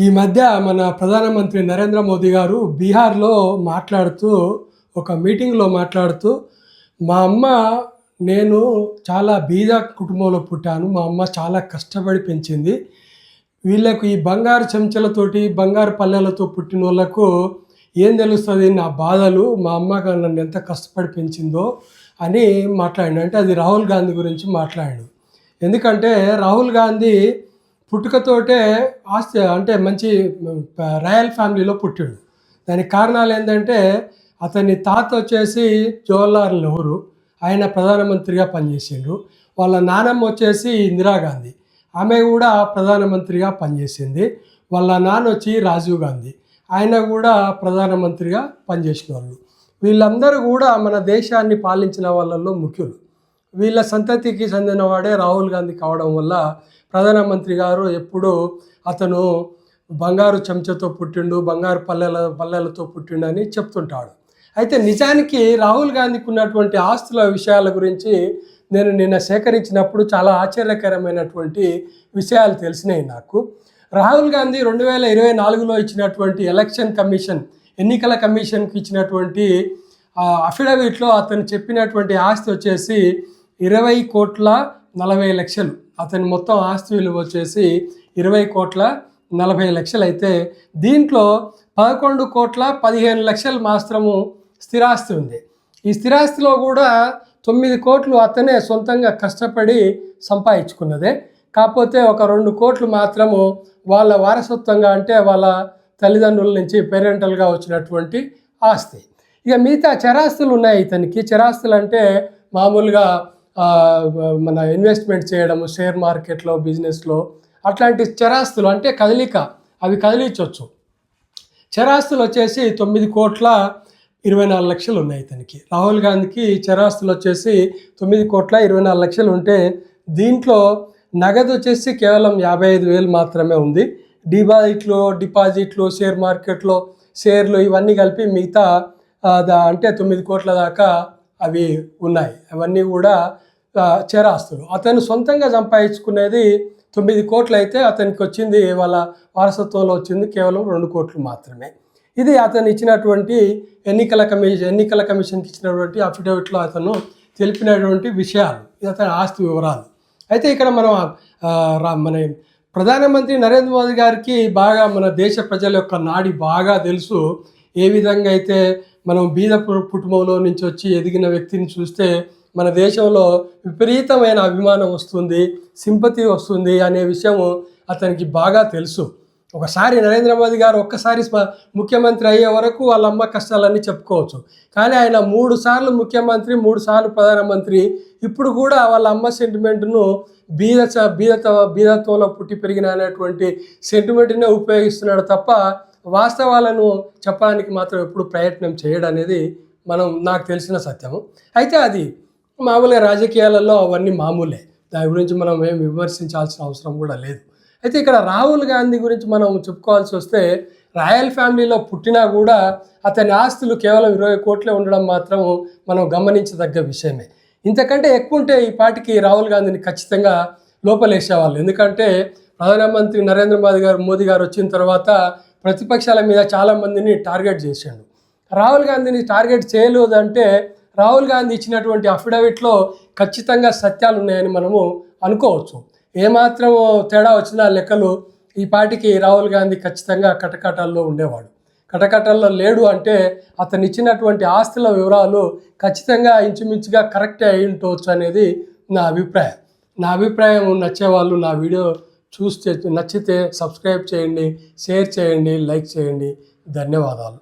ఈ మధ్య మన ప్రధానమంత్రి నరేంద్ర మోదీ గారు బీహార్లో మాట్లాడుతూ ఒక మీటింగ్లో మాట్లాడుతూ మా అమ్మ నేను చాలా బీద కుటుంబంలో పుట్టాను. మా అమ్మ చాలా కష్టపడి పెంచింది. వీళ్ళకు ఈ బంగారు చెంచాలతోటి బంగారు పల్లెలతో పుట్టిన వాళ్ళకు ఏం తెలుస్తుంది? నా బాధలు మా అమ్మ నన్ను ఎంత కష్టపడి పెంచిందో అని మాట్లాడాడు. అంటే అది రాహుల్ గాంధీ గురించి మాట్లాడాడు. ఎందుకంటే రాహుల్ గాంధీ పుట్టుకతోటే ఆస్తి అంటే మంచి రాయల్ ఫ్యామిలీలో పుట్టాడు. దానికి కారణాలు ఏంటంటే అతని తాత వచ్చేసి జవహర్లాల్ నెహ్రూ ఆయన ప్రధానమంత్రిగా పనిచేసిండ్రు వాళ్ళ నానమ్మ వచ్చేసి ఇందిరాగాంధీ ఆమె కూడా ప్రధానమంత్రిగా పనిచేసింది. వాళ్ళ నాన్న వచ్చి రాజీవ్ గాంధీ ఆయన కూడా ప్రధానమంత్రిగా పనిచేసిన వాళ్ళు వీళ్ళందరూ కూడా మన దేశాన్ని పాలించిన వాళ్ళల్లో ముఖ్యులు. వీళ్ళ సంతతికి చెందినవాడే రాహుల్ గాంధీ కావడం వల్ల ప్రధానమంత్రి గారు ఎప్పుడూ అతను బంగారు చెంచాతో పుట్టిండు బంగారు పల్లెల పల్లెలతో పుట్టిండు అని చెప్తుంటాడు. అయితే నిజానికి రాహుల్ గాంధీకి ఉన్నటువంటి ఆస్తుల విషయాల గురించి నేను నిన్న సేకరించినప్పుడు చాలా ఆశ్చర్యకరమైనటువంటి విషయాలు తెలిసినాయి నాకు. రాహుల్ గాంధీ రెండు వేల ఇరవై నాలుగులో ఇచ్చినటువంటి ఎలక్షన్ కమిషన్ ఎన్నికల కమిషన్కి ఇచ్చినటువంటి అఫిడవిట్లో అతను చెప్పినటువంటి ఆస్తి వచ్చేసి ఇరవై కోట్ల నలభై లక్షలు. అతని మొత్తం ఆస్తి విలువ వచ్చేసి ఇరవై కోట్ల నలభై లక్షలు. అయితే దీంట్లో పదకొండు కోట్ల పదిహేను లక్షలు మాత్రము స్థిరాస్తి ఉంది. ఈ స్థిరాస్తిలో కూడా తొమ్మిది కోట్లు అతనే సొంతంగా కష్టపడి సంపాదించుకున్నదే. కాకపోతే ఒక రెండు కోట్లు మాత్రము వాళ్ళ వారసత్వంగా అంటే వాళ్ళ తల్లిదండ్రుల నుంచి పేరెంటల్గా వచ్చినటువంటి ఆస్తి. ఇక మిగతా చరాస్తులు ఉన్నాయి ఇతనికి. చరాస్తులు అంటే మామూలుగా మన ఇన్వెస్ట్మెంట్ చేయడము షేర్ మార్కెట్లో బిజినెస్లో అట్లాంటి చరాస్తులు అంటే కదలిక అవి కదిలించవచ్చు చరాస్తులు వచ్చేసి తొమ్మిది కోట్ల ఇరవై నాలుగు లక్షలు ఉన్నాయి ఇతనికి. రాహుల్ గాంధీకి చరాస్తులు వచ్చేసి తొమ్మిది కోట్ల ఇరవై నాలుగు లక్షలు ఉంటే దీంట్లో నగదు వచ్చేసి కేవలం యాభై ఐదు వేలు మాత్రమే ఉంది. డిపాజిట్లు డిపాజిట్లు షేర్ మార్కెట్లో షేర్లు ఇవన్నీ కలిపి మిగతా అంటే తొమ్మిది కోట్ల దాకా అవి ఉన్నాయి. అవన్నీ కూడా చేరాస్తులు. అతను సొంతంగా సంపాదించుకునేది తొమ్మిది కోట్లు అయితే అతనికి వచ్చింది వాళ్ళ వారసత్వంలో వచ్చింది కేవలం రెండు కోట్లు మాత్రమే. ఇది అతను ఇచ్చినటువంటి ఎన్నికల కమిషన్ ఎన్నికల కమిషన్కి ఇచ్చినటువంటి అఫిడవిట్లో అతను తెలిపినటువంటి విషయాలు. ఇది అతని ఆస్తి వివరాలు. అయితే ఇక్కడ మనం మన ప్రధానమంత్రి నరేంద్ర మోదీ గారికి బాగా మన దేశ ప్రజల యొక్క నాడి బాగా తెలుసు. ఏ విధంగా అయితే మనం బీద కుటుంబంలో నుంచి వచ్చి ఎదిగిన వ్యక్తిని చూస్తే మన దేశంలో విపరీతమైన అభిమానం వస్తుంది సింపతి వస్తుంది అనే విషయం అతనికి బాగా తెలుసు. ఒకసారి నరేంద్ర మోదీ గారు ఒక్కసారి ముఖ్యమంత్రి అయ్యే వరకు వాళ్ళ అమ్మ కష్టాలన్నీ చెప్పుకోవచ్చు. కానీ ఆయన మూడు సార్లు ముఖ్యమంత్రి మూడు సార్లు ప్రధానమంత్రి. ఇప్పుడు కూడా వాళ్ళ అమ్మ సెంటిమెంట్ను బీద బీదత బీదత్వంలో పుట్టి పెరిగిన అనేటువంటి సెంటిమెంట్నే ఉపయోగిస్తున్నాడు తప్ప వాస్తవాలను చెప్పడానికి మాత్రం ఎప్పుడు ప్రయత్నం చేయడం అనేది మనం నాకు తెలిసిన సత్యము. అయితే అది మామూలుగా రాజకీయాలలో అవన్నీ మామూలే. దాని గురించి మనం ఏం విమర్శించాల్సిన అవసరం కూడా లేదు. అయితే ఇక్కడ రాహుల్ గాంధీ గురించి మనం చెప్పుకోవాల్సి వస్తే రాయల్ ఫ్యామిలీలో పుట్టినా కూడా అతని ఆస్తులు కేవలం ఇరవై కోట్లే ఉండడం మాత్రం మనం గమనించదగ్గ విషయమే. ఇంతకంటే ఎక్కువ ఉంటే ఈ పాటికి రాహుల్ గాంధీని ఖచ్చితంగా లోపలేసేవాళ్ళు. ఎందుకంటే ప్రధానమంత్రి నరేంద్ర మోదీ గారు మోదీ గారు వచ్చిన తర్వాత ప్రతిపక్షాల మీద చాలామందిని టార్గెట్ చేశాడు రాహుల్ గాంధీని టార్గెట్ చేయలేదంటే రాహుల్ గాంధీ ఇచ్చినటువంటి అఫిడవిట్లో ఖచ్చితంగా సత్యాలు ఉన్నాయని మనము అనుకోవచ్చు. ఏమాత్రం తేడా వచ్చినా లెక్కలు ఈ పాటికి రాహుల్ గాంధీ ఖచ్చితంగా కటకటాల్లో ఉండేవాడు. కటకటాల్లో లేడు అంటే అతను ఇచ్చినటువంటి ఆస్తుల వివరాలు ఖచ్చితంగా ఇంచుమించుగా కరెక్టే అయి ఉండవచ్చు అనేది నా అభిప్రాయం. నా అభిప్రాయం నచ్చేవాళ్ళు నా వీడియో చూస్తే నచ్చితే సబ్స్క్రైబ్ చేయండి షేర్ చేయండి లైక్ చేయండి. ధన్యవాదాలు.